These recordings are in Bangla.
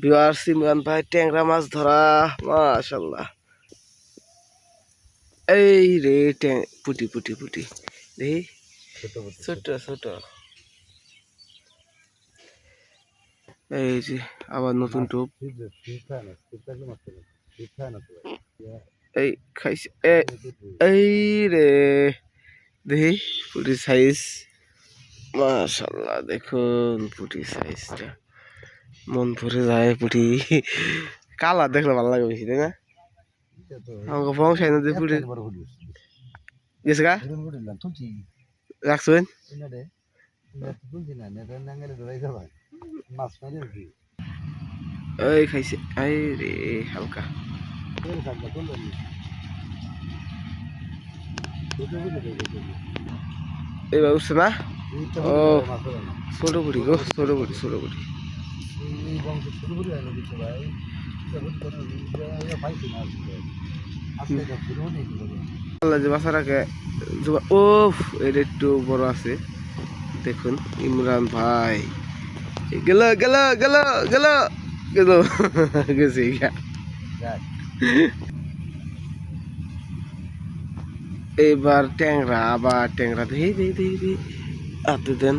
বিবার সিমরান ভাই ট্যাংরা মাছ ধরা মাশাল্লাহ এই রে পুটি পুটি পুটি। দেখি ছোট ছোট এই যে আবার নতুন টোপ। এই খাইছে এই রে। দেখি পুটি সাইজ মাশাল্লাহ দেখুন পুটি সাইজটা মন ভরে যায় পুটি কালার দেখলে ভালো লাগে বেশি, তাই না? আমাকে পৌঁছায় না যে পুটি গেছে গা? রাখছেন এই খাইছে এই রে হালকা। এইবার উঠছে না? ও, ছোট পুটি গো, ছোট পুটি ছোট পুটি আল্লাহ যে বাসাটাকে ও এটা একটু বড় আছে। দেখুন ইমরান ভাই। গেল গেল গেল গেল গেল। গেছে গিয়া এইবার ট্যাংরা আবার ট্যাংরা। দেখি দেখি দেখি দেখি হাতে দেন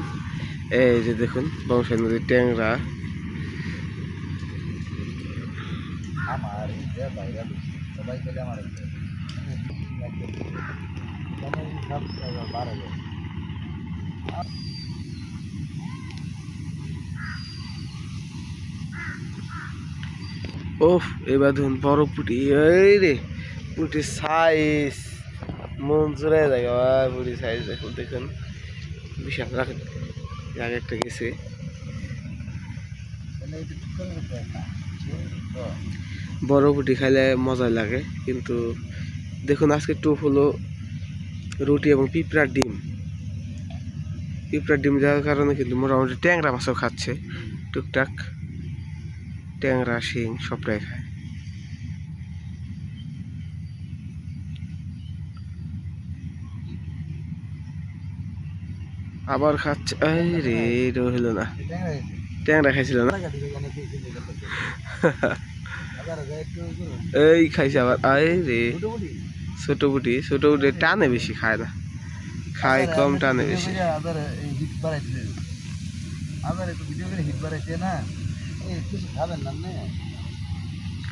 এই যে দেখুন বংশের নদীর ট্যাংরা। আমার যে বাইরে সবাই খেলে আমার যায় ওফ, এবার ধরুন বড় পুটি রে পুটির সাইজ মন জোড়ায় আবার পুটির সাইজ দেখুন দেখুন, বিশাল, রাখেন। আগে একটা গেছে। বড় পুটি খাইলে মজা লাগে, কিন্তু দেখুন আজকে টুপ হলো রুটি এবং পিঁপড়ার ডিম। পিঁপড়ার ডিম দেওয়ার কারণে কিন্তু মোটামুটি ট্যাংরা মাছও খাচ্ছে, টুকটাক ট্যাংরা, শিং সবটাই খায়। আবার খাচ্ছে, এই রে হলো না। ট্যাংরা খাইছিল না? এই খাইছে আবার আই রে। ছোট বুটি ছোট বুটি টানে বেশি খায় না। খায় কম টানে বেশি। আবার হিট বাড়াইছে আবার একটু ভিডিও করে হিট বাড়াইছে না এই কিছু খাবেন না না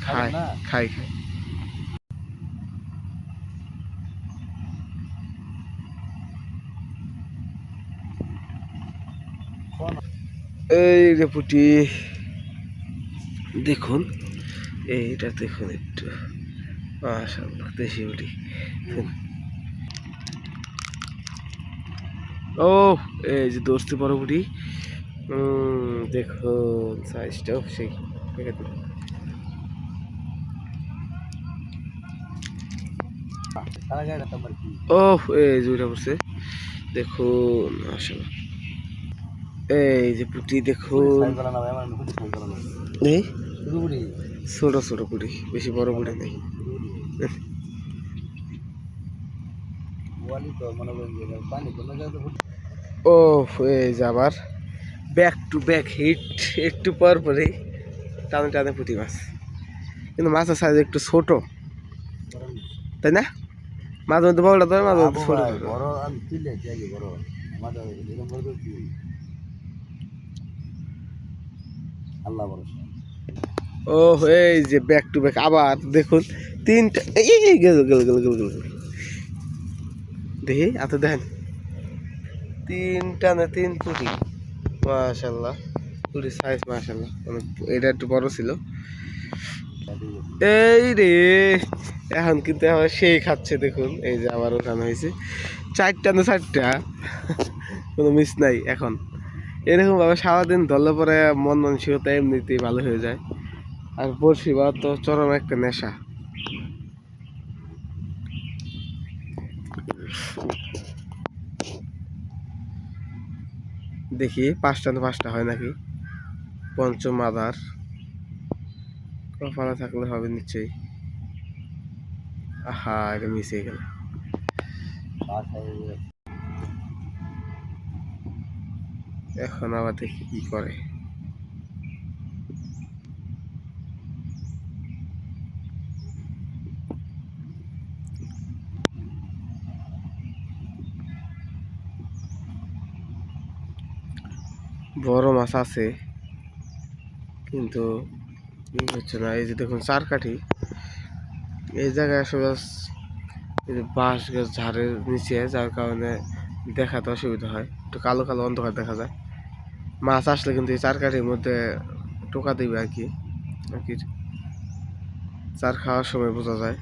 খায় না। খায় খায় এই রে পুটি। দেখুন এইটা দেখুন একটু। দেশি পুটি। ও এই যে দোস্তি বড় পুটি। উম, দেখুন সাইজটাও সেই ও এই যে উঠে পড়ছে দেখুন আসলে এই যে পুটি দেখুন। সাইজ করা না ভাই আমার নুকুটি সাইজ করা না এই? শুধু বুড়ি ছোট ছোট পুটি, বেশি বড় পুটি নেই। ও এই যে আবার ব্যাক টু ব্যাক হিট একটু পর পরেই টানে টানে পুঁটি মাছ। কিন্তু মাছের সাইজ একটু ছোট। তাই না? মাঝে মধ্যে বড়টা ধরে, মাঝে মধ্যে ছোট ভাই, ছোট বড় আমি তুলে যাই বড় আমাদের এরকম বড় করে কি আল্লাহ ভরসা। ও এই যে ব্যাক টু ব্যাক আবার দেখুন, তিনটা, এই গেল গেল গেল গেল গেল। দেখি এত দেখেন। তিনটা না, তিন পুটি মাশাল্লাহ পুরি সাইজ মাশাল্লাহ অনেক, এটা একটু বড় ছিল। এই রে, এখন কিন্তু আবার সেই খাচ্ছে, দেখুন। এই যে আবার ওঠানো হয়েছে। চারটা না, চারটা? কোনো মিস নাই এখন। এরকম ভাবে সারাদিন ধরলে পরে মন মানসিকতা এমনিতেই ভালো হয়ে যায়। আর বড়শি বা তো চরম একটা নেশা। দেখি, পাঁচটা না পাঁচটা হয় নাকি? পঞ্চম আধার। কপালে থাকলে হবে নিশ্চয়ই। আহা, এটা মিশে গেল। এখন আবার দেখি কি করে। বড় মাছ আছে, কিন্তু হচ্ছে না, এই যে দেখুন চার কাঠি এই জায়গায় আসলে বাঁশ গাছ ঝাড়ের নিচে, যার কারণে দেখাতে অসুবিধা হয়, একটু কালো কালো অন্ধকার দেখা যায়। মাছ আসলে কিন্তু এই চার কাঠির মধ্যে টোকা দিবে আর কি আর কি। চার খাওয়ার সময় বোঝা যায়।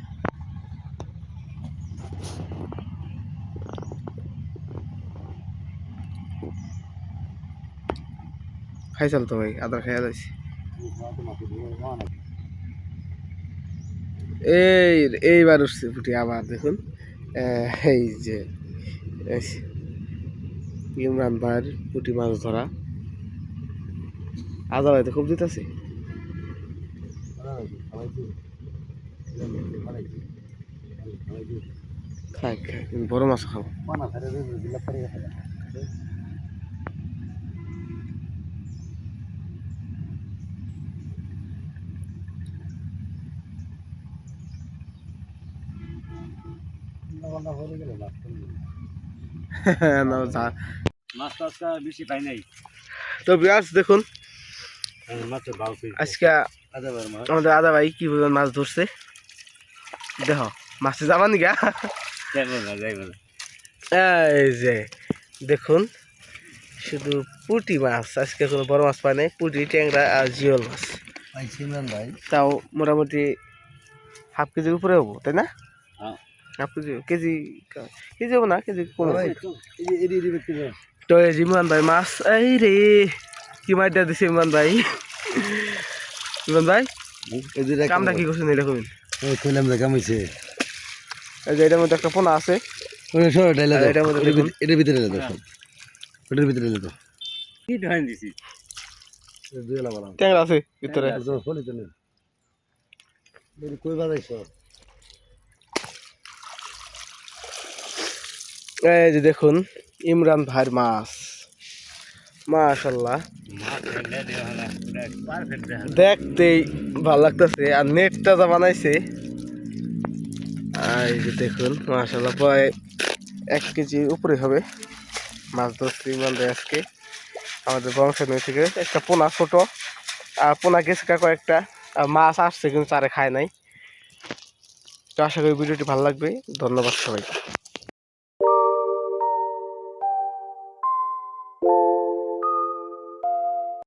খাইছাল তো ভাই, আদা খাইয়া যাইছি। এই, এইবার উঠছে ফুটি আবার দেখুন। এই যে। ইমরান ভাইয়ের পুঁটি মাছ ধরা। আদা ভাই খুব দিতেছে খাই খাই বড় মাছ খাব না মাছ টাছটা বেশি পাই নাই। তো বিয়াস দেখুন আজকে আমাদের আদা ভাই কি পরিমাণ মাছ ধরছে? দেখ মাছে যাবা না এই যে দেখুন শুধু পুঁটি মাছ আজকে কোনো বড় মাছ পাই নাই পুঁটি ট্যাংরা আর জিওল মাছ। তাও মোটামুটি হাফ কেজির উপরে হব তাই না? হ্যাঁ। হাফ কেজি কেজি কেজি হব না কেজি কম তো এই যে ভাই মাছ এই রে কি দিয়া দিছে ইমরান ভাই? ইমরান ভাই? কামটা কি করছেন এটা কমিন ওই কইলাম যে কামাইছে এই যে এটার মধ্যে একটা পোনা আছে। ওই সর ডাইলা আর এটার। এটার ভিতরে দাও সব। ওটার ভিতরে দাও। কি ধান দিছি? ট্যাংরা আছে ভিতরে। ফলি তো নেই। কই বাজাইছ এই যে দেখুন ইমরান ভাইয়ের মাছ। মাশাল্লাহ দেখতেই ভালো লাগতেছে আর নেটটা যা বানাইছে। আর এই যে দেখুন মাশাল্লাহ প্রায় এক কেজির উপরে হবে মাছ ধরছি ভাই আজকে। আমাদের বংশ নদী থেকে একটা পোনা ছোট আর পোনা গেছে কয়েকটা আর মাছ আসছে কিন্তু তারে খায় নাই। তো আশা করি ভিডিওটি ভালো লাগবে। ধন্যবাদ সবাইকে।